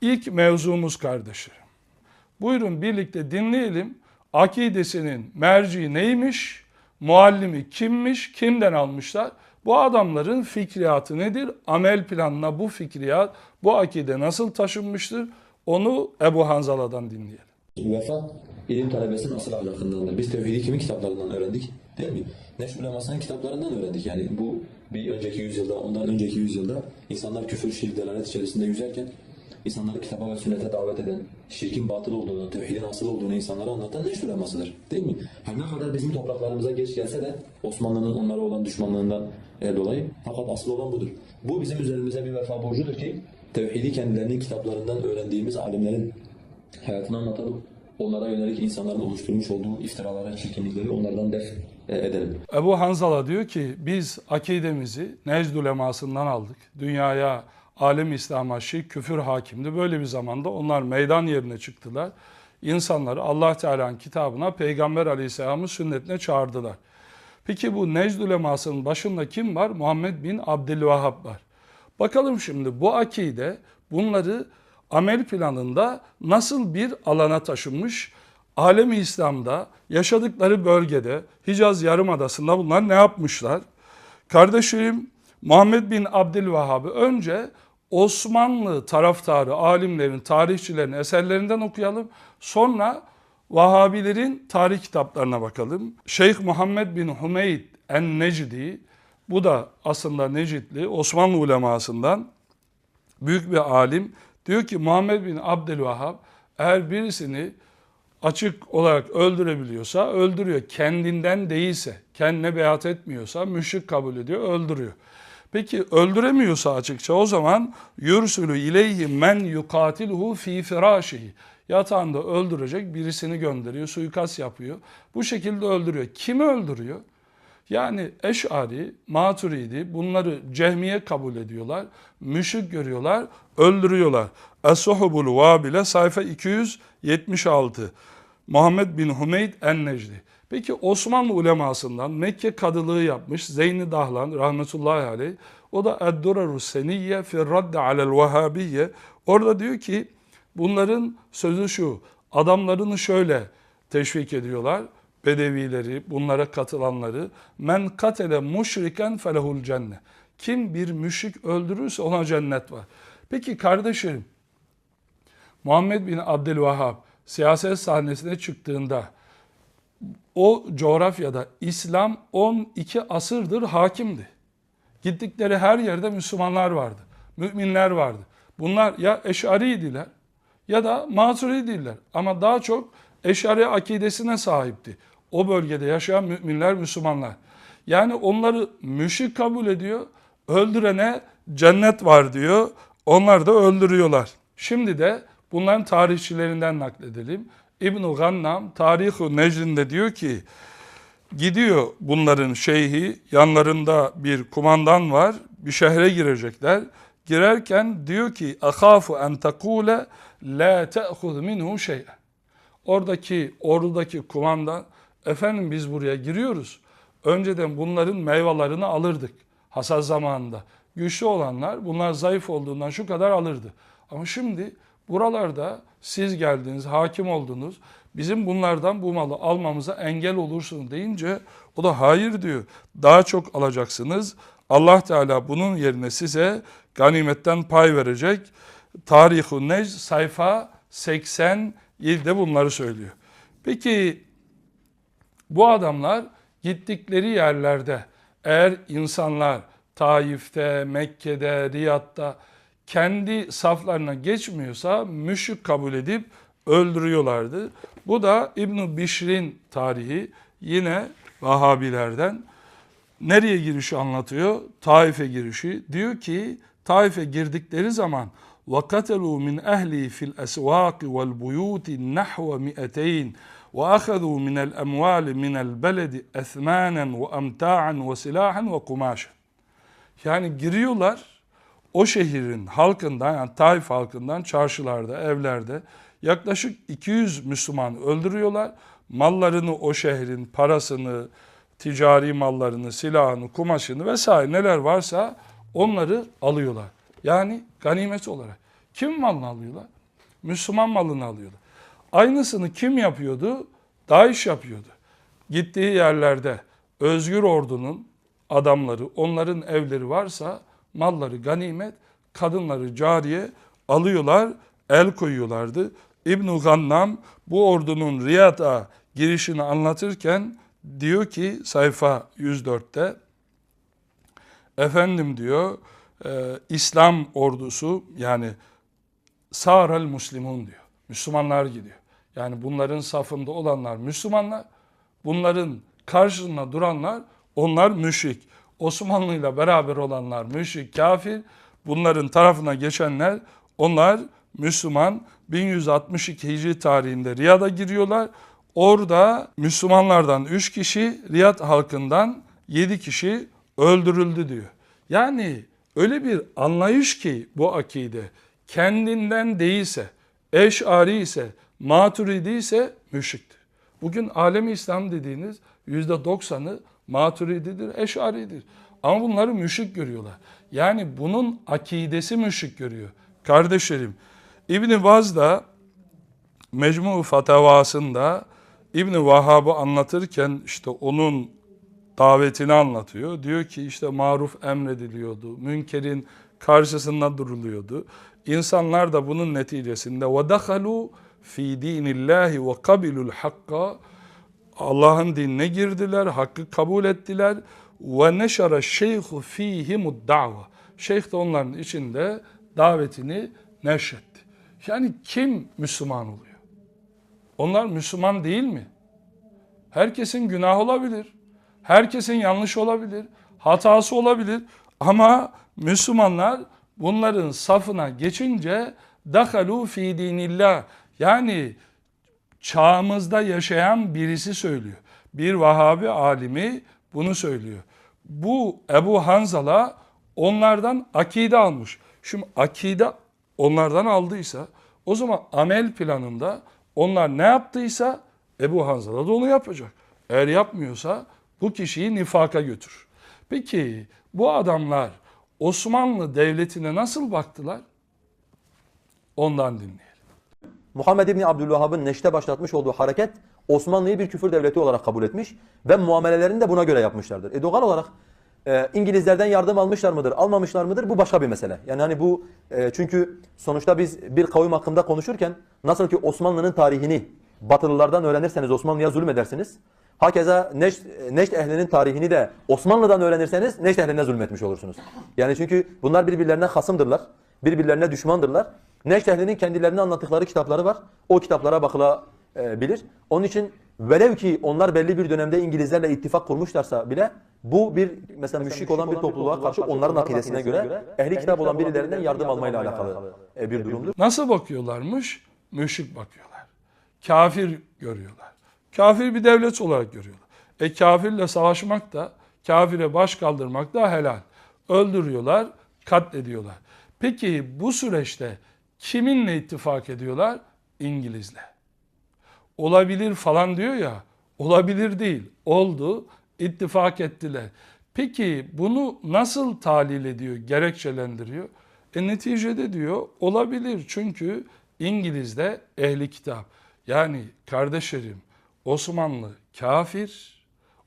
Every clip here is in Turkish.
İlk mevzumuz kardeşlerim. Buyurun birlikte dinleyelim. Akidesinin merci neymiş? Muallimi kimmiş? Kimden almışlar? Bu adamların fikriyatı nedir? Amel planına bu fikriyat, bu akide nasıl taşınmıştır? Onu Ebu Hanzala'dan dinleyelim. Vefa ilim talebesinin asıl ahlakındandır. Biz tevhidi kimin kitaplarından öğrendik? Değil mi? Neşr ulemasının kitaplarından öğrendik. Yani bu bir önceki yüzyılda, ondan önceki yüzyılda insanlar küfür, şirk, delalet içerisinde yüzerken insanları kitaba ve sünnete davet eden, şirkin batıl olduğunu, tevhidin asıl olduğunu insanlara anlatan neşr ulemasıdır. Değil mi? Her ne kadar bizim topraklarımıza geç gelse de Osmanlı'nın onlara olan düşmanlığından e, dolayı fakat asıl olan budur. Bu bizim üzerimize bir vefa borcudur ki tevhidi kendilerinin kitaplarından öğrendiğimiz alimlerin hayatını anlatalım. Onlara yönelik insanların oluşturmuş olduğu iftiralara, çirkinlikleri onlardan def e, edelim. Ebu Hanzala diyor ki biz akidemizi Necd ulemasından aldık. Dünyaya, alem İslam'a şirk, küfür hakimdi. Böyle bir zamanda onlar meydan yerine çıktılar. İnsanları Allah Teala'nın kitabına, Peygamber Aleyhisselam'ın sünnetine çağırdılar. Peki bu Necd ulemasının başında kim var? Muhammed bin Abdülvahhab var. Bakalım şimdi bu akide bunları amel planında nasıl bir alana taşınmış? Alemi İslam'da yaşadıkları bölgede Hicaz Yarımadası'nda bunlar ne yapmışlar? Kardeşlerim Muhammed bin Abdülvahhab'ı önce Osmanlı taraftarı, alimlerin, tarihçilerin eserlerinden okuyalım. Sonra Vahabilerin tarih kitaplarına bakalım. Şeyh Muhammed bin Hümeyd en-Necdi, bu da aslında Necidli, Osmanlı ulemasından büyük bir alim. Diyor ki Muhammed bin Abdülvahhab eğer birisini açık olarak öldürebiliyorsa öldürüyor. Kendinden değilse, kendine beyat etmiyorsa müşrik kabul ediyor, öldürüyor. Peki öldüremiyorsa açıkça o zaman yursülü ileyhi men yukatilhu fi firâşihi. Yatağında öldürecek birisini gönderiyor, suikast yapıyor. Bu şekilde öldürüyor. Kimi öldürüyor? Yani Eş'ari, Maturidi bunları cehmiye kabul ediyorlar. Müşrik görüyorlar, öldürüyorlar. Es-Suhubul Vabile sayfa 276. Muhammed bin Hümeyd en-Necdi. Peki Osmanlı ulemasından Mekke kadılığı yapmış Zeyni Dahlan rahmetullahi aleyh. O da Eddurarus Seniyye fi radde alel Vehhabiyye. Orada diyor ki bunların sözü şu. Adamlarını şöyle teşvik ediyorlar. Bedevileri, bunlara katılanları. Men katele müşriken felehul cennet. Kim bir müşrik öldürürse ona cennet var. Peki kardeşlerim, Muhammed bin Abdülvahhab siyaset sahnesine çıktığında o coğrafyada İslam 12 asırdır hakimdi. Gittikleri her yerde Müslümanlar vardı. Müminler vardı. Bunlar ya Eş'ariydiler ya da Maturidiler. Ama daha çok Eş'ari akidesine sahipti. O bölgede yaşayan müminler, Müslümanlar. Yani onları müşrik kabul ediyor. Öldürene cennet var diyor. Onlar da öldürüyorlar. Şimdi de bunların tarihçilerinden nakledelim. İbn-i Gannam Tarih-i Necd'inde diyor ki gidiyor bunların şeyhi yanlarında bir kumandan var bir şehre girecekler. Girerken diyor ki ahafu en takule la te'khud minhu şey'en. Oradaki ordudaki kumandan efendim biz buraya giriyoruz. Önceden bunların meyvelerini alırdık hasat zamanında. Güçlü olanlar bunlar zayıf olduğundan şu kadar alırdı. Ama şimdi buralarda siz geldiniz, hakim oldunuz. Bizim bunlardan bu malı almamıza engel olursun deyince o da hayır diyor. Daha çok alacaksınız. Allah Teala bunun yerine size ganimetten pay verecek. Tarih-i Necd sayfa 87'de bunları söylüyor. Peki bu adamlar gittikleri yerlerde eğer insanlar Taif'te, Mekke'de, Riyad'da kendi saflarına geçmiyorsa müşrik kabul edip öldürüyorlardı. Bu da İbn Bişr'in tarihi yine Vahabilerden. Nereye girişi anlatıyor? Taif'e girişi. Diyor ki Taif'e girdikleri zaman وَقَتَلُوا مِنْ أَهْلِي فِي الْأَسْوَاقِ وَالْبُيُوتِ نَحْوَ مِئَتَيْنِ وَأَخَذُوا مِنَ الْأَمْوَالِ مِنَ الْبَلَدِ أَثْمَانًا وَأَمْتَاعًا وَسِلَاحًا وَقُمَاشًا Yani giriyorlar o şehrin halkından yani Taif halkından çarşılarda, evlerde yaklaşık 200 Müslüman öldürüyorlar. Mallarını o şehrin parasını, ticari mallarını, silahını, kumaşını vesaire neler varsa onları alıyorlar. Yani ganimet olarak. Kim malını alıyorlar? Müslüman malını alıyorlar. Aynısını kim yapıyordu? DAEŞ yapıyordu. Gittiği yerlerde özgür ordunun adamları, onların evleri varsa malları ganimet, kadınları cariye alıyorlar, el koyuyorlardı. İbn-i Gannam bu ordunun Riyad'a girişini anlatırken diyor ki sayfa 104'te efendim diyor e, İslam ordusu yani Sârel Müslimun diyor. Müslümanlar gidiyor. Yani bunların safında olanlar Müslümanlar, bunların karşısında duranlar onlar müşrik. Osmanlı ile beraber olanlar müşrik, kafir. Bunların tarafına geçenler onlar Müslüman. 1162 Hicri tarihinde Riyad'a giriyorlar. Orada Müslümanlardan 3 kişi, Riyad halkından 7 kişi öldürüldü diyor. Yani öyle bir anlayış ki bu akide kendinden değilse, eşari ise, maturidi ise müşriktir. Bugün alemi İslam dediğiniz %90'ı maturididir, eşaridir. Ama bunları müşrik görüyorlar. Yani bunun akidesi müşrik görüyor. Kardeşlerim, İbn-i Vaz da Mecmu Fatavasında İbn Vahhab'ı anlatırken işte onun davetini anlatıyor. Diyor ki işte maruf emrediliyordu. Münkerin karşısında duruluyordu. İnsanlar da bunun neticesinde dakalu fi dinillahi ve kabilul hakka Allah'ın dinine girdiler, hakkı kabul ettiler. Ve neşara şeyhu fihimud da'va. Şeyh de onların içinde davetini neşretti. Yani kim Müslüman oluyor? Onlar Müslüman değil mi? Herkesin günah olabilir. Herkesin yanlış olabilir. Hatası olabilir. Ama Müslümanlar bunların safına geçince dakalu fi dinillah. Yani çağımızda yaşayan birisi söylüyor. Bir Vahabi alimi bunu söylüyor. Bu Ebu Hanzala onlardan akide almış. Şimdi akide onlardan aldıysa o zaman amel planında onlar ne yaptıysa Ebu Hanzala da onu yapacak. Eğer yapmıyorsa bu kişiyi nifaka götür. Peki bu adamlar Osmanlı Devleti'ne nasıl baktılar? Ondan dinleyelim. Muhammed İbni Abdülvahhab'ın neşte başlatmış olduğu hareket Osmanlı'yı bir küfür devleti olarak kabul etmiş ve muamelelerini de buna göre yapmışlardır. E doğal olarak e, İngilizlerden yardım almışlar mıdır, almamışlar mıdır bu başka bir mesele. Yani hani bu e, çünkü sonuçta biz bir kavim hakkında konuşurken nasıl ki Osmanlı'nın tarihini Batılılardan öğrenirseniz Osmanlı'ya zulmedersiniz. Hakeza Neşt, Neşt ehlinin tarihini de Osmanlı'dan öğrenirseniz Neşt ehline zulmetmiş olursunuz. Yani çünkü bunlar birbirlerine hasımdırlar, birbirlerine düşmandırlar. Neşt ehlinin kendilerine anlattıkları kitapları var. O kitaplara bakılabilir. Onun için velev ki onlar belli bir dönemde İngilizlerle ittifak kurmuşlarsa bile bu bir mesela müşrik olan bir topluluğa karşı onların akidesine göre ehli kitap olan birilerinden yardım almayla alakalı e, bir durumdur. Nasıl bakıyorlarmış? Müşrik bakıyorlar. Kafir görüyorlar. Kafir bir devlet olarak görüyorlar. E kafirle savaşmak da, kafire baş kaldırmak da helal. Öldürüyorlar, katlediyorlar. Peki bu süreçte kiminle ittifak ediyorlar? İngilizle. Olabilir falan diyor ya, olabilir değil. Oldu, ittifak ettiler. Peki bunu nasıl talil ediyor, gerekçelendiriyor? E neticede diyor olabilir çünkü İngiliz'de ehli kitap. Yani kardeşlerim Osmanlı kafir,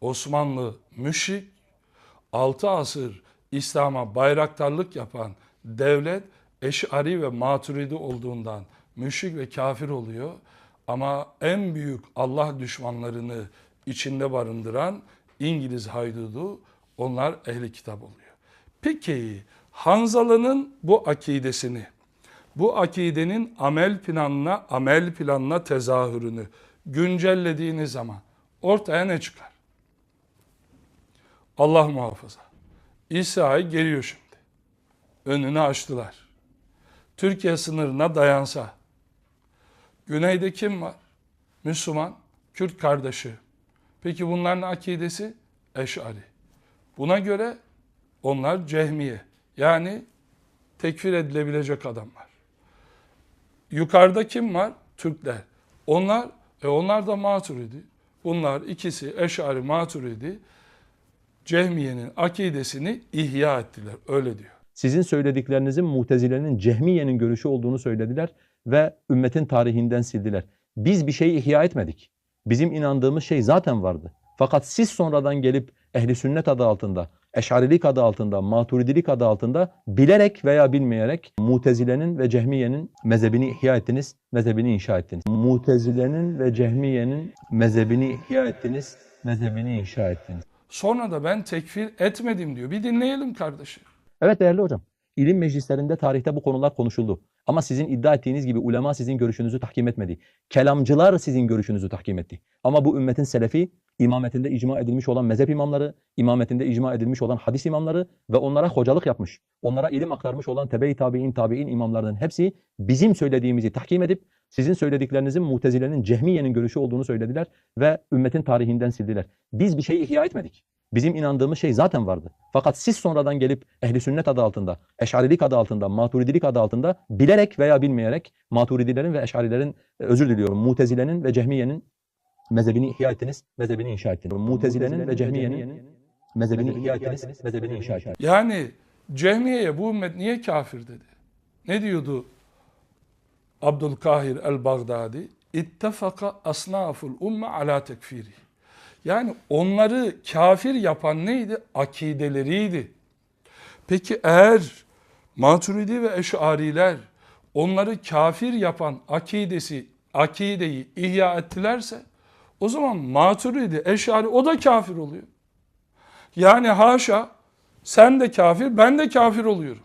Osmanlı müşrik, 6 asır İslam'a bayraktarlık yapan devlet Eş'ari ve Maturidi olduğundan müşrik ve kafir oluyor. Ama en büyük Allah düşmanlarını içinde barındıran İngiliz haydudu onlar ehli kitap oluyor. Peki Hanzalı'nın bu akidesini, bu akidenin amel planına, amel planına tezahürünü güncellediğiniz zaman ortaya ne çıkar? Allah muhafaza. İsrail geliyor şimdi. Önünü açtılar. Türkiye sınırına dayansa. Güneyde kim var? Müslüman, Kürt kardeşi. Peki bunların akidesi? Eş'ari. Buna göre onlar cehmiye. Yani tekfir edilebilecek adamlar. Yukarıda kim var? Türkler. Onlar, e onlar da maturidi. Bunlar ikisi Eş'ari maturidi. Cehmiye'nin akidesini ihya ettiler. Öyle diyor. Sizin söylediklerinizin Mutezile'nin Cehmiye'nin görüşü olduğunu söylediler ve ümmetin tarihinden sildiler. Biz bir şeyi ihya etmedik. Bizim inandığımız şey zaten vardı. Fakat siz sonradan gelip ehli sünnet adı altında, eşarilik adı altında, maturidilik adı altında bilerek veya bilmeyerek Mutezile'nin ve Cehmiye'nin mezhebini ihya ettiniz, mezhebini inşa ettiniz. Mutezile'nin ve Cehmiye'nin mezhebini ihya ettiniz, mezhebini inşa ettiniz. Sonra da ben tekfir etmedim diyor. Bir dinleyelim kardeşim. Evet değerli hocam. İlim meclislerinde tarihte bu konular konuşuldu. Ama sizin iddia ettiğiniz gibi ulema sizin görüşünüzü tahkim etmedi. Kelamcılar sizin görüşünüzü tahkim etti. Ama bu ümmetin selefi, imametinde icma edilmiş olan mezhep imamları, imametinde icma edilmiş olan hadis imamları ve onlara hocalık yapmış, onlara ilim aktarmış olan tebe-i tabi'in, tabi'in imamlarının hepsi bizim söylediğimizi tahkim edip sizin söylediklerinizin Mutezile'nin Cehmiye'nin görüşü olduğunu söylediler ve ümmetin tarihinden sildiler. Biz bir şeyi ihya etmedik. Bizim inandığımız şey zaten vardı. Fakat siz sonradan gelip ehli sünnet adı altında, eşarilik adı altında, maturidilik adı altında bilerek veya bilmeyerek maturidilerin ve eşarilerin, e, özür diliyorum, mutezilenin ve cehmiyenin mezhebini ihya ettiniz, mezhebini inşa ettiniz. Mutezilenin ve cehmiyenin mezhebini ihya ettiniz, mezhebini inşa ettiniz. Yani Cehmiye'ye bu ümmet niye kafir dedi? Ne diyordu Abdülkahir el-Baghdadi? İttefaka asnaful umme ala tekfiri. Yani onları kafir yapan neydi? Akideleriydi. Peki eğer Maturidi ve Eş'ariler onları kafir yapan akidesi, akideyi ihya ettilerse o zaman Maturidi, Eş'ari o da kafir oluyor. Yani haşa sen de kafir, ben de kafir oluyorum.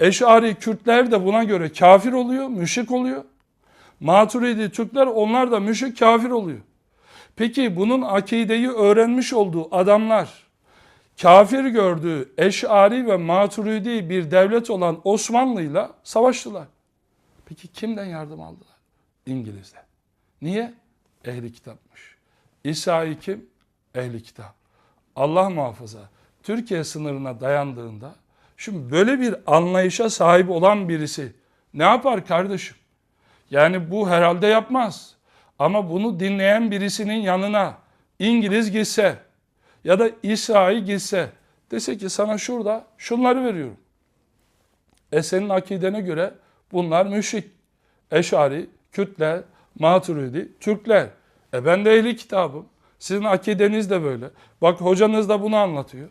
Eş'ari Kürtler de buna göre kafir oluyor, müşrik oluyor. Maturidi Türkler onlar da müşrik kafir oluyor. Peki bunun akideyi öğrenmiş olduğu adamlar kafir gördüğü Eş'ari ve Maturidi bir devlet olan Osmanlı'yla savaştılar. Peki kimden yardım aldılar? İngilizler. Niye? Ehli kitapmış. İsa'yı kim? Ehli kitap. Allah muhafaza Türkiye sınırına dayandığında şimdi böyle bir anlayışa sahip olan birisi ne yapar kardeşim? Yani bu herhalde yapmaz. Ama bunu dinleyen birisinin yanına İngiliz gitse ya da İsrail gitse dese ki sana şurada şunları veriyorum. E senin akidene göre bunlar müşrik. Eşari, Kürtler, Maturidi, Türkler. E ben de ehli kitabım. Sizin akideniz de böyle. Bak hocanız da bunu anlatıyor.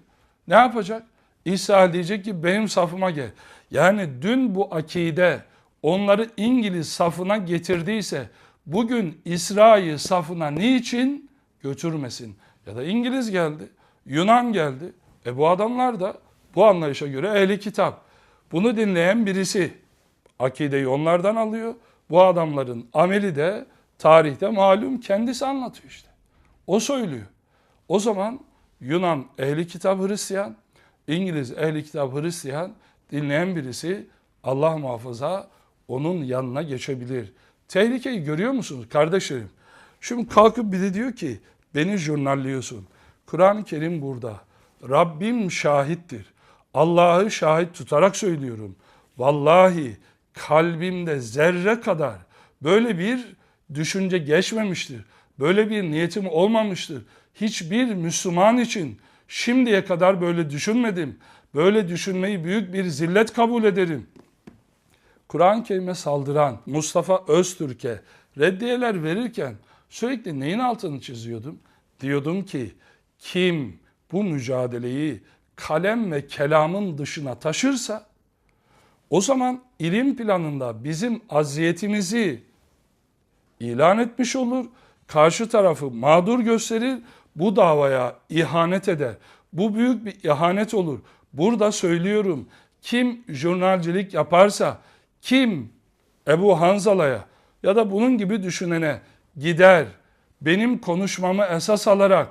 Ne yapacak? İsrail diyecek ki benim safıma gel. Yani dün bu akide onları İngiliz safına getirdiyse bugün İsrail safına niçin götürmesin? Ya da İngiliz geldi, Yunan geldi. E bu adamlar da bu anlayışa göre ehli kitap. Bunu dinleyen birisi akideyi onlardan alıyor. Bu adamların ameli de tarihte malum kendisi anlatıyor işte. O söylüyor. O zaman Yunan ehli kitap Hristiyan, İngiliz ehli kitap Hristiyan dinleyen birisi Allah muhafaza onun yanına geçebilir. Tehlikeyi görüyor musunuz kardeşlerim? Şimdi kalkıp biri diyor ki beni jurnalliyorsun. Kur'an-ı Kerim burada. Rabbim şahittir. Allah'ı şahit tutarak söylüyorum. Vallahi kalbimde zerre kadar böyle bir düşünce geçmemiştir. Böyle bir niyetim olmamıştır. Hiçbir Müslüman için şimdiye kadar böyle düşünmedim. Böyle düşünmeyi büyük bir zillet kabul ederim. Kur'an-ı Kerim'e saldıran Mustafa Öztürk'e reddiyeler verirken sürekli neyin altını çiziyordum? Diyordum ki kim bu mücadeleyi kalem ve kelamın dışına taşırsa o zaman ilim planında bizim aziyetimizi ilan etmiş olur. Karşı tarafı mağdur gösterir. Bu davaya ihanet eder. Bu büyük bir ihanet olur. Burada söylüyorum. Kim jurnalcilik yaparsa, kim Ebu Hanzala'ya ya da bunun gibi düşünene gider, benim konuşmamı esas alarak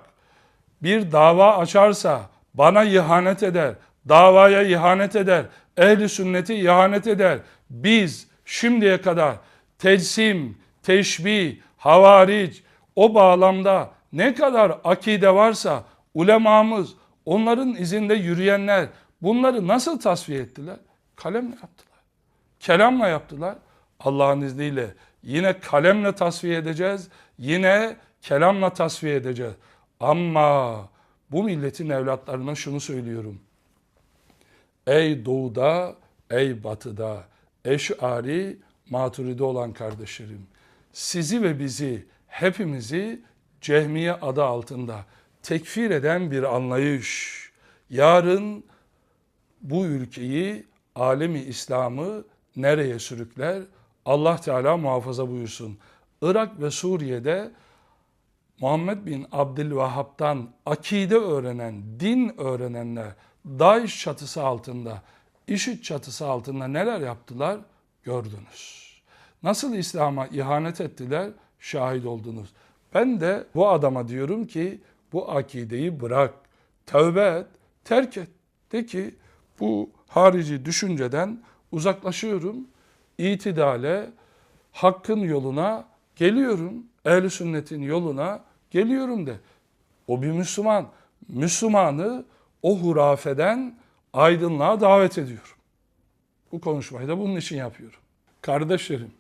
bir dava açarsa bana ihanet eder, davaya ihanet eder, ehli sünneti ihanet eder. Biz şimdiye kadar tecsim, teşbih, havaric o bağlamda ne kadar akide varsa ulemamız, onların izinde yürüyenler bunları nasıl tasfiye ettiler? Kalemle yaptılar. Kelamla yaptılar. Allah'ın izniyle yine kalemle tasfiye edeceğiz. Yine kelamla tasfiye edeceğiz. Ama bu milletin evlatlarına şunu söylüyorum. ey doğuda, ey batıda, eşari, maturidi olan kardeşlerim, sizi ve bizi, hepimizi cehmiye adı altında tekfir eden bir anlayış, yarın bu ülkeyi, alemi İslam'ı nereye sürükler? Allah Teala muhafaza buyursun. Irak ve Suriye'de Muhammed bin Abdülvahhab'dan akide öğrenen, din öğrenenler DAEŞ çatısı altında, IŞİD çatısı altında neler yaptılar gördünüz. Nasıl İslam'a ihanet ettiler şahit oldunuz. Ben de bu adama diyorum ki bu akideyi bırak, tövbe et, terk et. De ki bu harici düşünceden uzaklaşıyorum, itidale, hakkın yoluna geliyorum, ehl sünnetin yoluna geliyorum de. O bir Müslüman. Müslümanı o hurafeden aydınlığa davet ediyor. Bu konuşmayı da bunun için yapıyorum. Kardeşlerim,